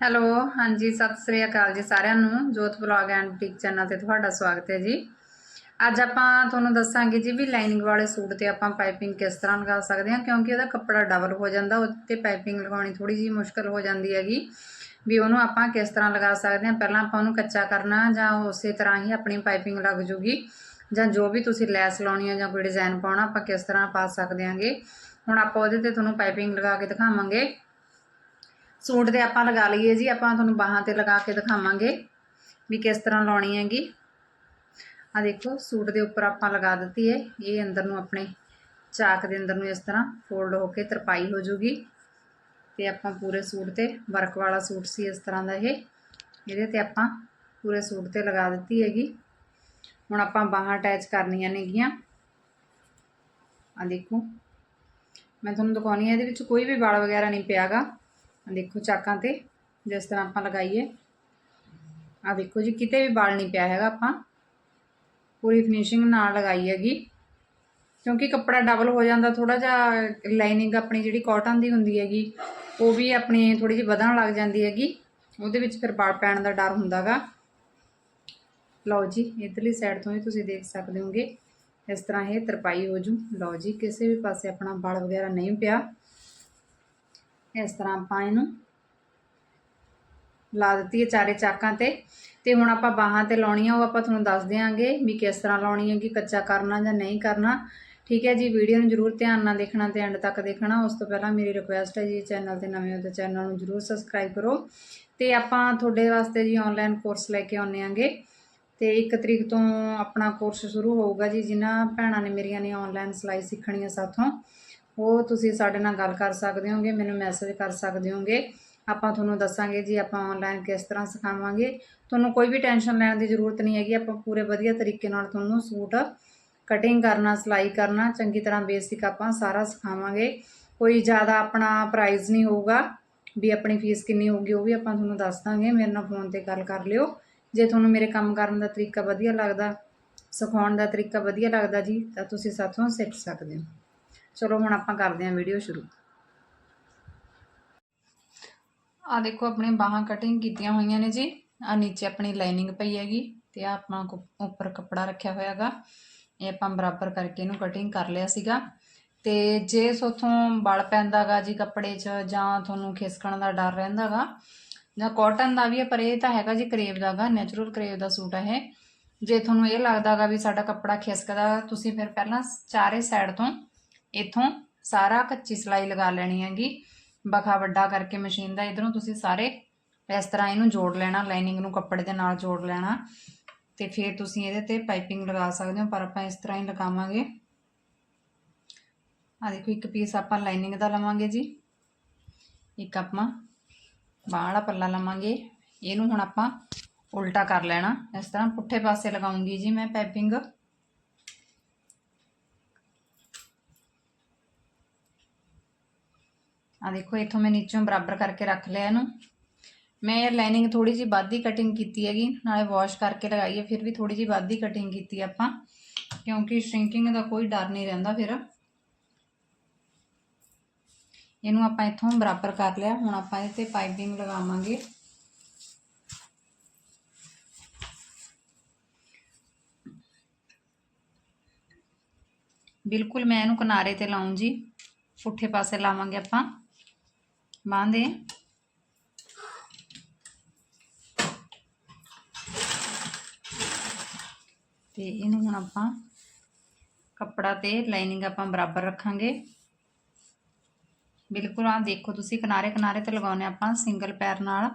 Hello, ਹਾਂਜੀ, ਸਤਿ ਸ੍ਰੀ ਅਕਾਲ ਜੀ ਸਾਰਿਆਂ ਨੂੰ। ਜੋਤ ਬਲੌਗ ਐਂਡ ਬੁਟੀਕ ਚੈਨਲ ਤੇ ਤੁਹਾਡਾ ਸਵਾਗਤ ਹੈ ਜੀ। ਅੱਜ ਆਪਾਂ ਤੁਹਾਨੂੰ ਦੱਸਾਂਗੇ ਜੀ ਵੀ ਲਾਈਨਿੰਗ ਵਾਲੇ ਸੂਟ ਤੇ ਆਪਾਂ ਪਾਈਪਿੰਗ ਕਿਸ ਤਰ੍ਹਾਂ ਲਗਾ ਸਕਦੇ ਹਾਂ, ਕਿਉਂਕਿ ਉਹਦਾ ਕੱਪੜਾ ਡਬਲ ਹੋ ਜਾਂਦਾ ਉੱਤੇ ਪਾਈਪਿੰਗ ਲਗਾਉਣੀ ਥੋੜੀ ਜਿਹੀ ਮੁਸ਼ਕਲ ਹੋ ਜਾਂਦੀ ਹੈਗੀ। ਵੀ ਉਹਨੂੰ ਆਪਾਂ ਕਿਸ ਤਰ੍ਹਾਂ ਲਗਾ ਸਕਦੇ ਹਾਂ, ਪਹਿਲਾਂ ਆਪਾਂ ਉਹਨੂੰ ਕੱਚਾ ਕਰਨਾ ਜਾਂ ਉਸੇ ਤਰ੍ਹਾਂ ਹੀ ਆਪਣੀ ਪਾਈਪਿੰਗ ਲੱਗ ਜੂਗੀ, ਜਾਂ ਜੋ ਵੀ ਤੁਸੀਂ ਲੈਸ ਲਾਉਣੀ ਹੈ ਜਾਂ ਕੋਈ ਡਿਜ਼ਾਈਨ ਪਾਉਣਾ, ਆਪਾਂ ਕਿਸ ਤਰ੍ਹਾਂ ਪਾ ਸਕਦੇ ਹਾਂਗੇ। ਹੁਣ ਆਪਾਂ ਉਹਦੇ ਤੇ ਤੁਹਾਨੂੰ ਪਾਈਪਿੰਗ ਲਗਾ ਕੇ ਦਿਖਾਵਾਂਗੇ। ਸੂਟ ਤੇ ਆਪਾਂ ਲਗਾ ਲਈਏ ਜੀ, ਆਪਾਂ ਤੁਹਾਨੂੰ ਬਾਹਾਂ ਤੇ ਲਗਾ ਕੇ ਦਿਖਾਵਾਂਗੇ ਵੀ ਕਿਸ ਤਰ੍ਹਾਂ ਲਾਉਣੀ ਹੈਗੀ। ਆ ਦੇਖੋ, ਸੂਟ ਦੇ ਉੱਪਰ ਆਪਾਂ ਲਗਾ ਦਿੱਤੀ ਹੈ। ਇਹ ਅੰਦਰ ਨੂੰ ਆਪਣੇ ਚਾਕ ਦੇ ਅੰਦਰ ਨੂੰ ਇਸ ਤਰ੍ਹਾਂ ਫੋਲਡ ਹੋ ਕੇ ਤਰਪਾਈ ਹੋ ਜੂਗੀ। ਤੇ ਆਪਾਂ ਪੂਰੇ ਸੂਟ ਤੇ ਵਰਕ ਵਾਲਾ ਸੂਟ ਸੀ ਇਸ ਤਰ੍ਹਾਂ ਦਾ ਇਹ। ਇਹਦੇ ਤੇ ਆਪਾਂ ਪੂਰੇ ਸੂਟ ਤੇ ਲਗਾ ਦਿੱਤੀ ਹੈਗੀ। ਹੁਣ ਆਪਾਂ ਬਾਹਾਂ ਅਟੈਚ ਕਰਨੀਆਂ ਨੇਗੀਆਂ। ਆ ਦੇਖੋ, ਮੈਂ ਤੁਹਾਨੂੰ ਦਿਖਾਉਣੀ ਹੈ ਇਹਦੇ ਵਿੱਚ ਕੋਈ ਵੀ ਵਾਲ ਵਗੈਰਾ ਨਹੀਂ ਪਿਆਗਾ। ਆ ਦੇਖੋ ਚਾਕਾਂ ਤੇ, ਜਿਸ ਤਰ੍ਹਾਂ ਆਪਾਂ ਲਗਾਈਏ। ਆ ਦੇਖੋ ਜੀ, ਕਿਤੇ ਵੀ ਵਾਲ ਨਹੀਂ ਪਿਆ ਹੈਗਾ ਆਪਾਂ। ਪੂਰੀ ਫਿਨਿਸ਼ਿੰਗ ਨਾਲ ਲਗਾਈ ਹੈਗੀ। ਕਿਉਂਕਿ ਕੱਪੜਾ ਡਬਲ ਹੋ ਜਾਂਦਾ ਥੋੜਾ ਜਿਹਾ ਲਾਈਨਿੰਗ ਆਪਣੀ ਜਿਹੜੀ ਕਾਟਨ ਦੀ ਹੁੰਦੀ ਹੈਗੀ, ਉਹ ਵੀ ਆਪਣੀ ਥੋੜੀ ਜਿਹੀ ਵਧਣ ਲੱਗ ਜਾਂਦੀ ਹੈਗੀ। ਉਹਦੇ ਵਿੱਚ ਫਿਰ ਵਾਲ ਪੈਣ ਦਾ ਡਰ ਹੁੰਦਾਗਾ ਲਓ ਜੀ, ਇਧਰਲੀ ਸਾਈਡ ਤੋਂ ਵੀ ਤੁਸੀਂ ਦੇਖ ਸਕਦੇ ਹੋਗੇ। ਇਸ ਤਰ੍ਹਾਂ ਇਹ ਤਰਪਾਈ ਹੋ ਜੂ। ਲਓ ਜੀ, ਕਿਸੇ ਵੀ ਪਾਸੇ ਆਪਣਾ ਵਾਲ ਵਗੈਰਾ ਨਹੀਂ ਪਿਆ। ਇਸ ਤਰ੍ਹਾਂ ਆਪਾਂ ਇਹਨੂੰ ਲਾ ਦਿੱਤੀ ਹੈ ਚਾਰੇ ਚਾਕਾਂ ਤੇ। ਤੇ ਹੁਣ ਆਪਾਂ ਬਾਹਾਂ ਤੇ ਲਾਉਣੀ ਆ ਉਹ ਆਪਾਂ ਤੁਹਾਨੂੰ ਦੱਸ ਦਿਆਂਗੇ ਵੀ ਕਿਸ ਤਰ੍ਹਾਂ ਲਾਉਣੀ ਹੈ, ਕਿ ਕੱਚਾ ਕਰਨਾ ਜਾਂ ਨਹੀਂ ਕਰਨਾ। ਠੀਕ ਹੈ ਜੀ, ਵੀਡੀਓ ਨੂੰ ਜਰੂਰ ਧਿਆਨ ਨਾਲ ਦੇਖਣਾ ਤੇ ਐਂਡ ਤੱਕ ਦੇਖਣਾ। ਉਸ ਤੋਂ ਪਹਿਲਾਂ ਮੇਰੀ ਰਿਕੁਐਸਟ ਹੈ ਜੀ ਚੈਨਲ ਤੇ ਨਵੇਂ ਹੋ ਤਾਂ ਚੈਨਲ ਨੂੰ ਜਰੂਰ ਸਬਸਕ੍ਰਾਈਬ ਕਰੋ। ਤੇ ਆਪਾਂ ਤੁਹਾਡੇ ਵਾਸਤੇ ਜੀ ਆਨਲਾਈਨ ਕੋਰਸ ਲੈ ਕੇ ਆਉਨੇ ਆਂਗੇ। ਤੇ 1 ਤਰੀਕ ਤੋਂ ਆਪਣਾ ਕੋਰਸ ਸ਼ੁਰੂ ਹੋਊਗਾ ਜੀ, ਜਿਨ੍ਹਾਂ ਭੈਣਾਂ ਨੇ ਮੇਰੀਆਂ ਨੇ ਆਨਲਾਈਨ ਸਿਲਾਈ ਸਿੱਖਣੀ ਹੈ ਸਾਥੋਂ। ਉਹ ਤੁਸੀਂ ਸਾਡੇ ਨਾਲ ਗੱਲ ਕਰ ਸਕਦੇ ਹੋਗੇ, ਮੈਨੂੰ ਮੈਸੇਜ ਕਰ ਸਕਦੇ ਹੋਗੇ। ਆਪਾਂ ਤੁਹਾਨੂੰ ਦੱਸਾਂਗੇ ਜੀ, ਆਪਾਂ ਆਨਲਾਈਨ ਕਿਸ ਤਰ੍ਹਾਂ ਸਿਖਾਵਾਂਗੇ। ਤੁਹਾਨੂੰ ਕੋਈ ਵੀ ਟੈਨਸ਼ਨ ਲੈਣ ਦੀ ਜ਼ਰੂਰਤ ਨਹੀਂ ਹੈਗੀ, ਆਪਾਂ ਪੂਰੇ ਵਧੀਆ ਤਰੀਕੇ ਨਾਲ ਤੁਹਾਨੂੰ ਸੂਟ ਕਟਿੰਗ ਕਰਨਾ, ਸਿਲਾਈ ਕਰਨਾ, ਚੰਗੀ ਤਰ੍ਹਾਂ ਬੇਸਿਕ ਆਪਾਂ ਸਾਰਾ ਸਿਖਾਵਾਂਗੇ। ਕੋਈ ਜ਼ਿਆਦਾ ਆਪਣਾ ਪ੍ਰਾਈਸ ਨਹੀਂ ਹੋਊਗਾ, ਵੀ ਆਪਣੀ ਫੀਸ ਕਿੰਨੀ ਹੋਊਗੀ, ਉਹ ਵੀ ਆਪਾਂ ਤੁਹਾਨੂੰ ਦੱਸ ਦਾਂਗੇ। ਮੇਰੇ ਨਾਲ ਫੋਨ ਤੇ ਗੱਲ ਕਰ ਲਿਓ। ਜੇ ਤੁਹਾਨੂੰ ਮੇਰੇ ਕੰਮ ਕਰਨ ਦਾ ਤਰੀਕਾ ਵਧੀਆ ਲੱਗਦਾ, ਸਿਖਾਉਣ ਦਾ ਤਰੀਕਾ ਵਧੀਆ ਲੱਗਦਾ ਜੀ, ਤਾਂ ਤੁਸੀਂ ਸਾਥੋਂ ਸਿੱਖ ਸਕਦੇ ਹੋ। ਚਲੋ ਹੁਣ ਆਪਾਂ ਕਰਦੇ ਹਾਂ ਵੀਡੀਓ ਸ਼ੁਰੂ। ਆ ਦੇਖੋ ਆਪਣੇ ਬਾਹਾਂ ਕਟਿੰਗ ਕੀਤੀਆਂ ਹੋਈਆਂ ਨੇ ਜੀ। ਆ ਨੀਚੇ ਆਪਣੀ ਲਾਈਨਿੰਗ ਪਈ ਹੈਗੀ ਤੇ ਆ ਆਪਣਾ ਕੁ- ਉੱਪਰ ਕੱਪੜਾ ਰੱਖਿਆ ਹੋਇਆਗਾ ਇਹ ਆਪਾਂ ਬਰਾਬਰ ਕਰਕੇ ਇਹਨੂੰ ਕਟਿੰਗ ਕਰ ਲਿਆ ਸੀਗਾ। ਤੇ ਜੇ ਸੋਥੋਂ ਵਲ ਪੈਂਦਾਗਾ ਜੀ ਕੱਪੜੇ 'ਚ ਜਾਂ ਤੁਹਾਨੂੰ ਖਿਸਕਣ ਦਾ ਡਰ ਰਹਿੰਦਾਗਾ ਜਾਂ ਕਾਟਨ ਦਾ ਵੀ ਹੈ ਪਰ ਇਹ ਤਾਂ ਹੈਗਾ ਜੀ ਕਰੇਵ ਦਾਗਾ ਨੈਚੁਰਲ ਕਰੇਵ ਦਾ ਸੂਟ ਹੈ ਇਹ। ਜੇ ਤੁਹਾਨੂੰ ਇਹ ਲੱਗਦਾਗਾ ਵੀ ਸਾਡਾ ਕੱਪੜਾ ਖਿਸਕਦਾ, ਤੁਸੀਂ ਫਿਰ ਪਹਿਲਾਂ ਚਾਰੇ ਸਾਈਡ ਤੋਂ ਇਥੋਂ ਸਾਰਾ ਕੱਚੀ ਸਲਾਈ ਲਗਾ ਲੈਣੀ ਹੈਗੀ। ਬਖਾ ਵੱਡਾ ਕਰਕੇ ਮਸ਼ੀਨ ਦਾ ਇਧਰੋਂ ਤੁਸੀਂ ਸਾਰੇ ਇਸ ਤਰ੍ਹਾਂ ਇਹਨੂੰ ਜੋੜ ਲੈਣਾ, ਲਾਈਨਿੰਗ ਨੂੰ ਕੱਪੜੇ ਦੇ ਨਾਲ ਜੋੜ ਲੈਣਾ। ਤੇ ਫਿਰ ਤੁਸੀਂ ਇਹਦੇ ਤੇ ਪਾਈਪਿੰਗ ਲਗਾ ਸਕਦੇ ਹੋ, ਪਰ ਆਪਾਂ ਇਸ ਤਰ੍ਹਾਂ ਹੀ ਲਗਾਵਾਂਗੇ। ਆ ਦੇਖੋ, ਇੱਕ ਪੀਸ ਆਪਾਂ ਲਾਈਨਿੰਗ ਦਾ ਲਵਾਂਗੇ ਜੀ। ਇੱਕ ਆਪਾਂ ਬਾਂਹ ਵਾਲਾ ਪੱਲਾ ਲਵਾਂਗੇ। ਇਹਨੂੰ ਹੁਣ ਆਪਾਂ ਉਲਟਾ ਕਰ ਲੈਣਾ। ਇਸ ਤਰ੍ਹਾਂ ਪੁੱਠੇ ਪਾਸੇ ਲਗਾਉਂਗੀ ਜੀ ਮੈਂ ਪਾਈਪਿੰਗ। ਆ ਦੇਖੋ, ਇਥੋਂ ਮੈਂ ਨੀਚੋਂ ਬਰਾਬਰ ਕਰਕੇ ਰੱਖ ਲਿਆ ਇਹਨੂੰ। ਮੈਂ ਲਾਈਨਿੰਗ ਥੋੜੀ ਜੀ ਵੱਧ ਕਟਿੰਗ ਕੀਤੀ ਹੈਗੀ, ਨਾਲੇ ਵਾਸ਼ ਕਰਕੇ ਲਗਾਈ ਹੈ ਫਿਰ ਵੀ ਥੋੜੀ ਜੀ ਵੱਧ ਕਟਿੰਗ ਕੀਤੀ ਆਪਾਂ, ਕਿਉਂਕਿ ਸ਼ਰਿੰਕਿੰਗ ਦਾ ਕੋਈ ਡਰ ਨਹੀਂ ਰਹਿੰਦਾ ਫਿਰ। ਇਹਨੂੰ ਆਪਾਂ ਇਥੋਂ ਬਰਾਬਰ ਕਰ ਲਿਆ, ਹੁਣ ਆਪਾਂ ਇਹਦੇ ਤੇ ਪਾਈਪਿੰਗ ਲਗਾਵਾਂਗੇ। ਬਿਲਕੁਲ ਮੈਂ ਇਹਨੂੰ ਕਿਨਾਰੇ ਤੇ ਲਾਉਂ ਜੀ ਪੁੱਠੇ ਪਾਸੇ ਲਾਵਾਂਗੇ ਆਪਾਂ। ਬਾਂਹ ਦੇ ਤੇ ਇਹਨੂੰ ਹੁਣ ਆਪਾਂ ਕੱਪੜਾ ਤੇ ਲਾਈਨਿੰਗ ਆਪਾਂ ਬਰਾਬਰ ਰੱਖਾਂਗੇ ਬਿਲਕੁਲ ਆ ਦੇਖੋ ਤੁਸੀਂ ਕਿਨਾਰੇ ਕਿਨਾਰੇ ਤੇ ਲਗਾਉਨੇ ਆਪਾਂ ਸਿੰਗਲ ਪੈਰ ਨਾਲ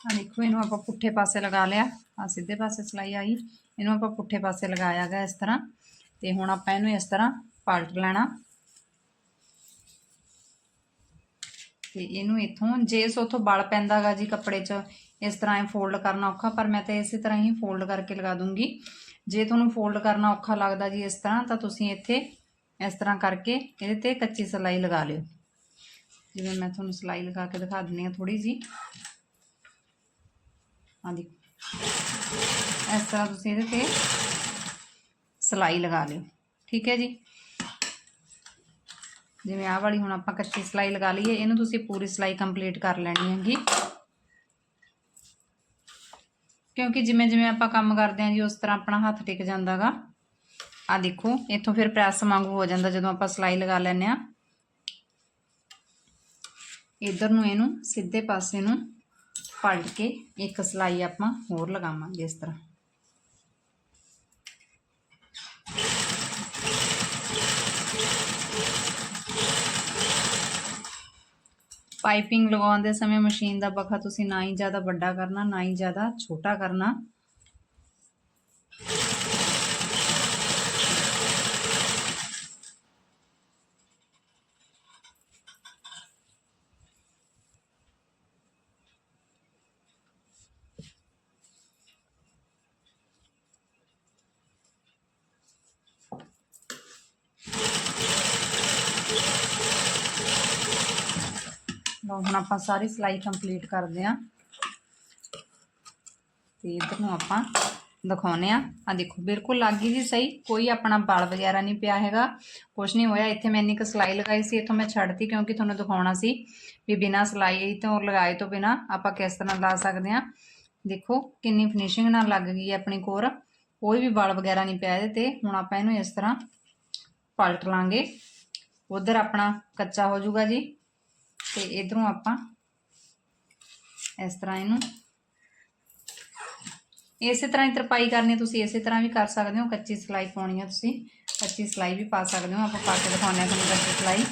ਆ ਦੇਖੋ, ਇਹਨੂੰ ਆਪਾਂ ਪੁੱਠੇ ਪਾਸੇ ਲਗਾ ਲਿਆ। ਆ ਸਿੱਧੇ ਪਾਸੇ ਸਲਾਈ ਆਈ। ਇਹਨੂੰ ਆਪਾਂ ਪੁੱਠੇ ਪਾਸੇ ਲਗਾਇਆ ਗਾ ਇਸ ਤਰ੍ਹਾਂ। ਤੇ ਹੁਣ ਆਪਾਂ ਇਹਨੂੰ ਇਸ ਤਰ੍ਹਾਂ ਪਲਟ ਲੈਣਾ। ਤੇ ਇਹਨੂੰ ਇਥੋਂ, ਜੇ ਸੋਥੋਂ ਬਲ ਪੈਂਦਾਗਾ ਜੀ ਕੱਪੜੇ 'ਚ, ਇਸ ਤਰ੍ਹਾਂ ਇਹ ਫੋਲਡ ਕਰਨਾ ਔਖਾ, ਪਰ ਮੈਂ ਤਾਂ ਇਸੇ ਤਰ੍ਹਾਂ ਹੀ ਫੋਲਡ ਕਰਕੇ ਲਗਾ ਦੂੰਗੀ। ਜੇ ਤੁਹਾਨੂੰ ਫੋਲਡ ਕਰਨਾ ਔਖਾ ਲੱਗਦਾ ਜੀ ਇਸ ਤਰ੍ਹਾਂ, ਤਾਂ ਤੁਸੀਂ ਇੱਥੇ ਇਸ ਤਰ੍ਹਾਂ ਕਰਕੇ ਇਹਦੇ ਤੇ ਕੱਚੀ ਸਲਾਈ ਲਗਾ ਲਿਓ। ਜਿਵੇਂ ਮੈਂ ਤੁਹਾਨੂੰ ਸਲਾਈ ਲਗਾ ਕੇ ਦਿਖਾ ਦਿੰਨੀ ਆ ਥੋੜੀ ਜੀ ਆ ਦੇਖੋ ਇਸ ਤਰ੍ਹਾਂ ਤੁਸੀਂ ਇਹਦੇ ਤੇ ਸਲਾਈ ਲਗਾ ਲਿਓ। ਠੀਕ ਹੈ ਜੀ? ਜਿਵੇਂ ਆਹ ਵਾਲੀ ਹੁਣ ਆਪਾਂ ਕੱਚੀ ਸਲਾਈ ਲਗਾ ਲਈਏ, ਇਹਨੂੰ ਤੁਸੀਂ ਪੂਰੀ ਸਲਾਈ ਕੰਪਲੀਟ ਕਰ ਲੈਣੀ ਹੈਗੀ। ਕਿਉਂਕਿ ਜਿਵੇਂ ਜਿਵੇਂ ਆਪਾਂ ਕੰਮ ਕਰਦੇ ਹਾਂ ਜੀ, ਉਸ ਤਰ੍ਹਾਂ ਆਪਣਾ ਹੱਥ ਟਿਕ ਜਾਂਦਾਗਾ ਆ ਦੇਖੋ, ਇੱਥੋਂ ਫਿਰ ਪ੍ਰੈਸ ਵਾਂਗੂ ਹੋ ਜਾਂਦਾ ਜਦੋਂ ਆਪਾਂ ਸਲਾਈ ਲਗਾ ਲੈਂਦੇ ਆ ਇਧਰ ਨੂੰ ਇਹਨੂੰ ਸਿੱਧੇ ਪਾਸੇ ਨੂੰ ਪਲਟ ਕੇ ਇੱਕ ਸਲਾਈ ਆਪਾਂ ਹੋਰ ਲਗਾਵਾਂਗੇ ਇਸ ਤਰ੍ਹਾਂ ਪਾਈਪਿੰਗ ਲਗਾਉਣ ਦੇ ਸਮੇਂ ਮਸ਼ੀਨ ਦਾ ਬਖਾ ਤੁਸੀਂ ਨਾ ਹੀ ਜ਼ਿਆਦਾ ਵੱਡਾ ਕਰਨਾ ਨਾ ਹੀ ਜ਼ਿਆਦਾ ਛੋਟਾ ਕਰਨਾ ਲਓ ਹੁਣ ਆਪਾਂ ਸਾਰੀ ਸਿਲਾਈ ਕੰਪਲੀਟ ਕਰਦੇ ਆਂ ਤੇ ਇਧਰ ਨੂੰ ਆਪਾਂ ਦਿਖਾਉਨੇ ਆ ਆ ਦੇਖੋ, ਬਿਲਕੁਲ ਲੱਗ ਗਈ ਜੀ ਸਹੀ। ਕੋਈ ਆਪਣਾ ਬਲ ਵਗੈਰਾ ਨਹੀਂ ਪਿਆ ਹੈਗਾ। ਕੁਝ ਨਹੀਂ ਹੋਇਆ। ਇੱਥੇ ਮੈਂ ਇੰਨੀ ਕੁ ਸਿਲਾਈ ਲਗਾਈ ਸੀ, ਇੱਥੋਂ ਮੈਂ ਛੱਡਤੀ ਕਿਉਂਕਿ ਤੁਹਾਨੂੰ ਦਿਖਾਉਣਾ ਸੀ ਵੀ ਬਿਨਾ ਸਿਲਾਈ ਤੋਂ, ਲਗਾਏ ਤੋਂ ਬਿਨਾ ਆਪਾਂ ਕਿਸ ਤਰ੍ਹਾਂ ਲਾ ਸਕਦੇ ਆ ਦੇਖੋ, ਕਿੰਨੀ ਫਿਨਿਸ਼ਿੰਗ ਨਾਲ ਲੱਗ ਗਈ ਹੈ ਆਪਣੀ ਕੋਰ। ਕੋਈ ਵੀ ਬਲ ਵਗੈਰਾ ਨਹੀਂ ਪਿਆ ਇਹਦੇ ਤੇ। ਹੁਣ ਆਪਾਂ ਇਹਨੂੰ ਇਸ ਤਰ੍ਹਾਂ ਪਲਟ ਲਾਂਗੇ। ਉਧਰ ਆਪਣਾ ਕੱਚਾ ਹੋ ਜਾਊਗਾ ਜੀ। ਤੇ ਇਧਰੋਂ ਆਪਾਂ ਇਸ ਤਰ੍ਹਾਂ ਇਹਨੂੰ ਇਸੇ ਤਰ੍ਹਾਂ ਹੀ ਤਰਪਾਈ ਕਰਨੀ ਤੁਸੀਂ ਇਸੇ ਤਰ੍ਹਾਂ ਵੀ ਕਰ ਸਕਦੇ ਹੋ। ਕੱਚੀ ਸਿਲਾਈ ਪਾਉਣੀ ਆ ਤੁਸੀਂ। ਕੱਚੀ ਸਿਲਾਈ ਵੀ ਪਾ ਸਕਦੇ ਹੋ। ਆਪਾਂ ਪਾ ਕੇ ਦਿਖਾਉਂਦੇ ਹਾਂ ਤੁਹਾਨੂੰ ਕੱਚੀ ਸਿਲਾਈ।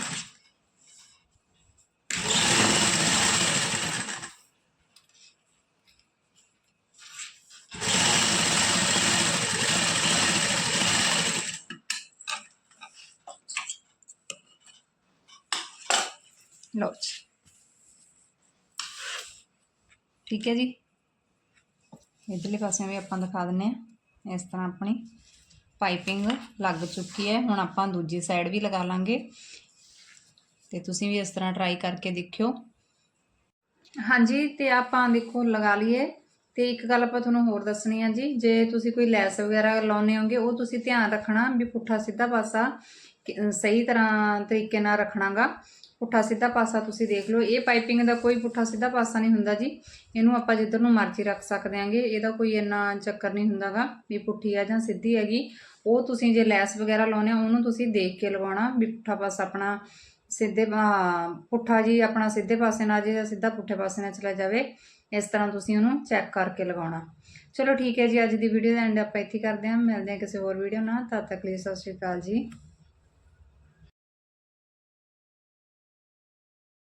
ਲਓ ਜੀ। ਠੀਕ ਹੈ ਜੀ। ਇਧਰਲੇ ਪਾਸੇ ਵੀ ਆਪਾਂ ਦਿਖਾ ਦਿੰਨੇ ਆ ਇਸ ਤਰ੍ਹਾਂ ਆਪਣੀ ਪਾਈਪਿੰਗ ਲੱਗ ਚੁੱਕੀ ਹੈ। ਹੁਣ ਆਪਾਂ ਦੂਜੀ ਸਾਈਡ ਵੀ ਲਗਾ ਲਾਂਗੇ। ਤੇ ਤੁਸੀਂ ਵੀ ਇਸ ਤਰ੍ਹਾਂ ਟਰਾਈ ਕਰਕੇ ਦੇਖਿਓ। ਹਾਂਜੀ, ਤੇ ਆਪਾਂ ਦੇਖੋ, ਲਗਾ ਲਈਏ। ਤੇ ਇੱਕ ਗੱਲ ਆਪਾਂ ਤੁਹਾਨੂੰ ਹੋਰ ਦੱਸਣੀ ਆ ਜੀ। ਜੇ ਤੁਸੀਂ ਕੋਈ ਲੈਸ ਵਗੈਰਾ ਲਾਉਨੇ ਹੋਗੇ, ਉਹ ਤੁਸੀਂ ਧਿਆਨ ਰੱਖਣਾ ਵੀ ਪੁੱਠਾ ਸਿੱਧਾ ਪਾਸਾ। ਸਹੀ ਤਰ੍ਹਾਂ ਤਰੀਕੇ ਨਾਲ ਰੱਖਣਾਗਾ। ਪੁੱਠਾ ਸਿੱਧਾ ਪਾਸਾ ਤੁਸੀਂ ਦੇਖ ਲਓ। ਇਹ ਪਾਈਪਿੰਗ ਦਾ ਕੋਈ ਪੁੱਠਾ ਸਿੱਧਾ ਪਾਸਾ ਨਹੀਂ ਹੁੰਦਾ ਜੀ। ਇਹਨੂੰ ਆਪਾਂ ਜਿੱਧਰ ਨੂੰ ਮਰਜ਼ੀ ਰੱਖ ਸਕਦੇ ਆਂਗੇ। ਇਹਦਾ ਕੋਈ ਇੰਨਾ ਚੱਕਰ ਨਹੀਂ ਹੁੰਦਾਗਾ ਵੀ ਪੁੱਠੀ ਆ ਜਾਂ ਸਿੱਧੀ ਹੈਗੀ। ਉਹ ਤੁਸੀਂ ਜੇ ਲੈਸ ਵਗੈਰਾ ਲਾਉਨੇ ਆ, ਉਹਨੂੰ ਤੁਸੀਂ ਦੇਖ ਕੇ ਲਗਾਉਣਾ ਵੀ ਪੁੱਠਾ ਪਾਸਾ ਆਪਣਾ ਸਿੱਧੇ ਪੁੱਠਾ ਜੀ ਆਪਣਾ ਸਿੱਧੇ ਪਾਸੇ ਨਾਲ ਜੇ ਜਾਂ ਸਿੱਧਾ ਪੁੱਠੇ ਪਾਸੇ ਨਾਲ ਚਲਾ ਜਾਵੇ, ਇਸ ਤਰ੍ਹਾਂ ਤੁਸੀਂ ਉਹਨੂੰ ਚੈੱਕ ਕਰਕੇ ਲਗਾਉਣਾ ਚਲੋ ਠੀਕ ਹੈ ਜੀ, ਅੱਜ ਦੀ ਵੀਡੀਓ ਦਾ ਐਂਡ ਆਪਾਂ ਇੱਥੇ ਕਰਦੇ ਹਾਂ। ਮਿਲਦੇ ਹਾਂ ਕਿਸੇ ਹੋਰ ਵੀਡੀਓ ਨਾਲ। ਤਦ ਤੱਕ ਲਈ ਸਤਿ ਸ਼੍ਰੀ ਅਕਾਲ ਜੀ।